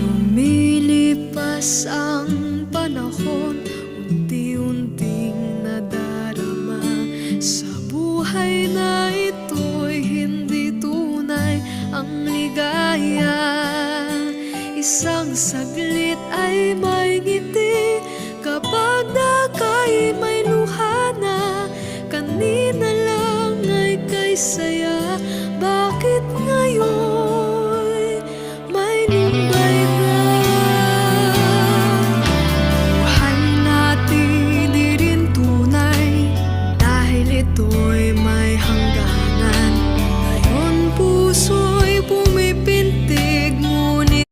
Lumilipas ang panahon Unti-unting nadarama. Sa buhay na ito'y hindi tunay ang ligaya. Isang saglit ay may ngiti Kapag naka'y may luha na Kanina lang ay kay saya por mim.